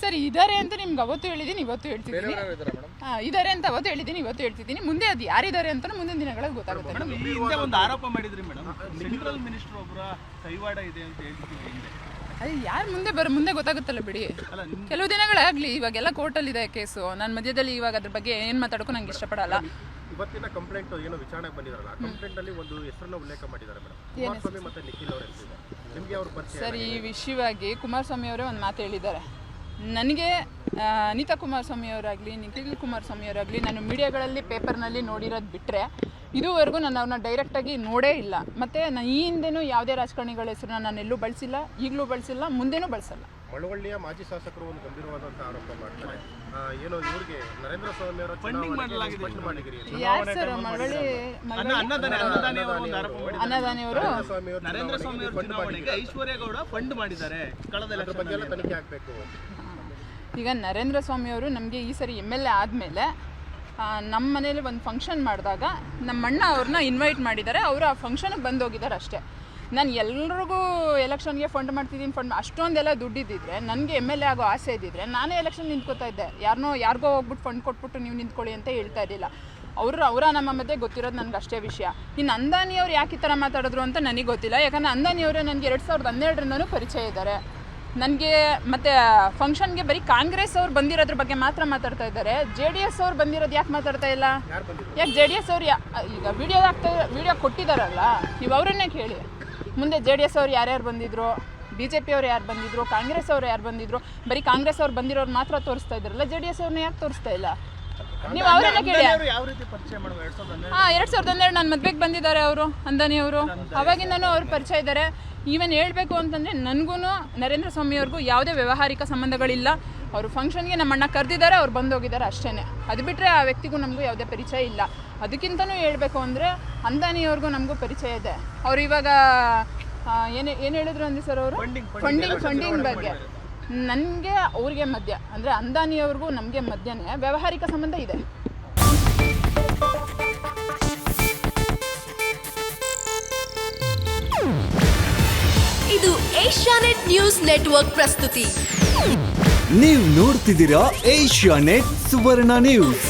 Sir ಇದಾರೆ ಅಂತ ನಿಮ್ಗೆ ಅವತ್ತು ಹೇಳಿದೀನಿ ಇವತ್ತು ಹೇಳ್ತಿದ್ದೀನಿ. ಹಾ ಇದಾರೆ ಅಂತ ಅವತ್ತು ಹೇಳಿದೀನಿ ಇವತ್ತು ಹೇಳ್ತಿದ್ದೀನಿ. ಮುಂದೆ ಅದು ಯಾರಿದ್ದಾರೆ ಅಂತ ಮುಂದಿನ ದಿನಗಳಲ್ಲಿ ಗೊತ್ತಾಗುತ್ತೆ. ಮೇಡಮ್ ಈ ಹಿಂದೆ ಒಂದು ಆರೋಪ ಮಾಡಿದ್ರಿ ಮೇಡಮ್. ಸೆಂಟ್ರಲ್ ಮಿನಿಸ್ಟರ್ ಒಬ್ಬರ ಕೈವಾಡ ಇದೆ ಅಂತ ಹೇಳ್ತಿದ್ವಿ ಹಿಂದೆ. ಅದು ಯಾರು ಮುಂದೆ ಬರ ಮುಂದೆ ಗೊತ್ತಾಗುತ್ತಲ್ಲ ಬಿಡಿ. ಕೆಲವು ದಿನಗಳಾಗಲಿ ಇವಾಗೆಲ್ಲ ಕೋರ್ಟಲ್ಲಿ ಇದೆ ಕೇಸು. ನಾನು ಮಧ್ಯದಲ್ಲಿ ಇವಾಗ ಅದ್ರ ಬಗ್ಗೆ ಏನು ಮಾತಾಡೋಕ್ಕೂ ನಂಗೆ ಇಷ್ಟಪಡಲ್ಲ. ಇವತ್ತಿನ ಕಂಪ್ಲೇಂಟ್ ಏನೋ ವಿಚಾರಣೆಗೆ ಬಂದಿದಾರಲ್ಲ ಕಂಪ್ಲೇಂಟ್ ಅಲ್ಲಿ ಒಂದು ಹೆಸರನ್ನ ಉಲ್ಲೇಖ ಮಾಡಿದ್ದಾರೆ ಮೇಡಮ್. ಕುಮಾರಸ್ವಾಮಿ ಮತ್ತೆ ನಿಖಿಲ್ ಅವ್ರ ಸರ್ ಈ ವಿಷಯವಾಗಿ ಕುಮಾರಸ್ವಾಮಿ ಅವರೇ ಒಂದು ಮಾತು ಹೇಳಿದ್ದಾರೆ. ನನಗೆ ಅನಿತಾ ಕುಮಾರಸ್ವಾಮಿ ಅವರಾಗಲಿ ನಿಖಿಲ್ ಕುಮಾರಸ್ವಾಮಿ ಅವರಾಗಲಿ ನಾನು ಮೀಡಿಯಾಗಳಲ್ಲಿ ಪೇಪರ್ನಲ್ಲಿ ನೋಡಿರೋದು ಬಿಟ್ಟರೆ ಇದುವರೆಗೂ ನಾನು ಅವ್ರನ್ನ ಡೈರೆಕ್ಟಾಗಿ ನೋಡೇ ಇಲ್ಲ. ಮತ್ತು ನಾನು ಈ ಹಿಂದೆನೂ ಯಾವುದೇ ರಾಜಕಾರಣಿಗಳ ಹೆಸರನ್ನ ನಾನು ಎಲ್ಲೂ ಬಳಸಿಲ್ಲ ಈಗಲೂ ಬಳಸಿಲ್ಲ ಮುಂದೆನೂ ಬಳಸಲ್ಲ. ಮಳವಳ್ಳಿಯ ಮಾಜಿ ಶಾಸಕರು ಒಂದು ಗಂಭೀರವಾದಂತಹ ಆರೋಪ ಮಾಡ್ತಾರೆ. ಏನೋ ಇವರಿಗೆ ನರೇಂದ್ರ ಸ್ವಾಮಿ ಅವರ ನರೇಂದ್ರ ಸ್ವಾಮಿ ಅವರು ಫಂಡ್ ಮಾಡಿದ್ದಾರೆ. ಕಳೆದ ಬಗ್ಗೆ ಎಲ್ಲ ತನಿಖೆ ಆಗ್ಬೇಕು. ಈಗ ನರೇಂದ್ರ ಸ್ವಾಮಿ ಅವರು ನಮಗೆ ಈ ಸರಿ ಎಂ ಎಲ್ ಎ ಆದಮೇಲೆ ನಮ್ಮ ಮನೇಲಿ ಒಂದು ಫಂಕ್ಷನ್ ಮಾಡಿದಾಗ ನಮ್ಮ ಅಣ್ಣ ಅವ್ರನ್ನ ಇನ್ವೈಟ್ ಮಾಡಿದ್ದಾರೆ. ಅವರು ಆ ಫಂಕ್ಷನ್ಗೆ ಬಂದೋಗಿದ್ದಾರೆ ಅಷ್ಟೇ. ನಾನು ಎಲ್ರಿಗೂ ಎಲೆಕ್ಷನ್ಗೆ ಫಂಡ್ ಮಾಡ್ತಿದ್ದೀನಿ ಫಂಡ್ ಅಷ್ಟೊಂದೆಲ್ಲ ದುಡ್ಡಿದ್ದಿದ್ರೆ ನನಗೆ ಎಂ ಎಲ್ ಎ ಆಗೋ ಆಸೆ ಇದ್ದಿದ್ರೆ ನಾನೇ ಎಲೆಕ್ಷನ್ ನಿಂತ್ಕೋತಾ ಇದ್ದೆ. ಯಾರನ್ನೋ ಯಾರಿಗೋ ಹೋಗ್ಬಿಟ್ಟು ಫಂಡ್ ಕೊಟ್ಬಿಟ್ಟು ನೀವು ನಿಂತ್ಕೊಳ್ಳಿ ಅಂತ ಹೇಳ್ತಾ ಇದ್ದಿಲ್ಲ. ಅವರು ಅವರ ನಮ್ಮ ಮಧ್ಯೆ ಗೊತ್ತಿರೋದು ನನಗೆ ಅಷ್ಟೇ ವಿಷಯ. ಇನ್ನು ಅಂದಾನಿ ಅವ್ರು ಯಾಕೆ ಈ ಥರ ಮಾತಾಡಿದ್ರು ಅಂತ ನನಗೆ ಗೊತ್ತಿಲ್ಲ. ಯಾಕಂದರೆ ಅಂದಾನಿ ಅವರೇ ನನಗೆ ಎರಡು ಸಾವಿರದ ಹನ್ನೆರಡರಿಂದನೂ ಪರಿಚಯ ಇದ್ದಾರೆ. ನನಗೆ ಮತ್ತು ಫಂಕ್ಷನ್ಗೆ ಬರೀ ಕಾಂಗ್ರೆಸ್ ಅವ್ರು ಬಂದಿರೋದ್ರ ಬಗ್ಗೆ ಮಾತ್ರ ಮಾತಾಡ್ತಾ ಇದ್ದಾರೆ. ಜೆ ಡಿ ಎಸ್ ಅವ್ರು ಬಂದಿರೋದು ಯಾಕೆ ಮಾತಾಡ್ತಾ ಇಲ್ಲ? ಯಾಕೆ ಜೆ ಡಿ ಎಸ್ ಅವ್ರು ಯಾ ಈಗ ವಿಡಿಯೋ ಹಾಕ್ತಾ ವಿಡಿಯೋ ಕೊಟ್ಟಿದ್ದಾರಲ್ಲ? ನೀವು ಅವರನ್ನೇ ಕೇಳಿ. ಮುಂದೆ ಜೆ ಡಿ ಎಸ್ ಅವ್ರು ಯಾರ್ಯಾರು ಬಂದಿದ್ರು ಬಿ ಜೆ ಪಿ ಅವ್ರು ಯಾರು ಬಂದಿದ್ರು ಕಾಂಗ್ರೆಸ್ ಅವ್ರು ಯಾರು ಬಂದಿದ್ರು ಬರೀ ಕಾಂಗ್ರೆಸ್ ಅವ್ರು ಬಂದಿರೋರು ಮಾತ್ರ ತೋರಿಸ್ತಾ ಇದ್ರಲ್ಲ ಜೆ ಡಿ ಎಸ್ ಅವ್ರನ್ನ ಯಾಕೆ ತೋರಿಸ್ತಾ ಇಲ್ಲ? ನೀವು ಅವರನ್ನ ಕೇಳಿ. ಹಾಂ ಎರಡು ಸಾವಿರದ ಹನ್ನೆರಡು ನನ್ನ ಮದ್ವೆಗೆ ಬಂದಿದ್ದಾರೆ ಅವರು ಅಂದಾನಿ ಅವರು. ಅವಾಗಿಂದನೂ ಅವ್ರು ಪರಿಚಯ ಇದ್ದಾರೆ ಈವನ್ ಹೇಳಬೇಕು ಅಂತಂದರೆ ನನಗೂ ನರೇಂದ್ರ ಸ್ವಾಮಿ ಅವ್ರಿಗೂ ಯಾವುದೇ ವ್ಯಾವಹಾರಿಕ ಸಂಬಂಧಗಳಿಲ್ಲ. ಅವರು ಫಂಕ್ಷನ್ಗೆ ನಮ್ಮ ಅಣ್ಣ ಕರೆದಿದ್ದಾರೆ ಅವ್ರು ಬಂದೋಗಿದ್ದಾರೆ ಅಷ್ಟೇ ಅದು ಬಿಟ್ಟರೆ ಆ ವ್ಯಕ್ತಿಗೂ ನಮಗೂ ಯಾವುದೇ ಪರಿಚಯ ಇಲ್ಲ. ಅದಕ್ಕಿಂತನೂ ಹೇಳಬೇಕು ಅಂದರೆ ಅಂದಾನಿಯವ್ರಿಗೂ ನಮಗೂ ಪರಿಚಯ ಇದೆ. ಅವ್ರು ಇವಾಗ ಏನು ಏನು ಹೇಳಿದ್ರು ಅಂದಿ ಸರ್ ಅವರು? Funding, funding, ಫಂಡಿಂಗ್ ಫಂಡಿಂಗ್ ಬಗ್ಗೆ. ನನಗೆ ಅವ್ರಿಗೆ ಮಧ್ಯ. ಅಂದರೆ ಅಂದಾನಿಯವ್ರಿಗೂ ನಮಗೆ ಮಧ್ಯನೇ ವ್ಯವಹಾರಿಕ ಸಂಬಂಧ ಇದೆ. ಇದು ಏಷ್ಯಾನೆಟ್ ನ್ಯೂಸ್ ನೆಟ್ವರ್ಕ್ ಪ್ರಸ್ತುತಿ. ನೀವು ನೋಡ್ತಿದ್ದೀರಾ ಏಷ್ಯಾ ನೆಟ್ ಸುವರ್ಣ ನ್ಯೂಸ್.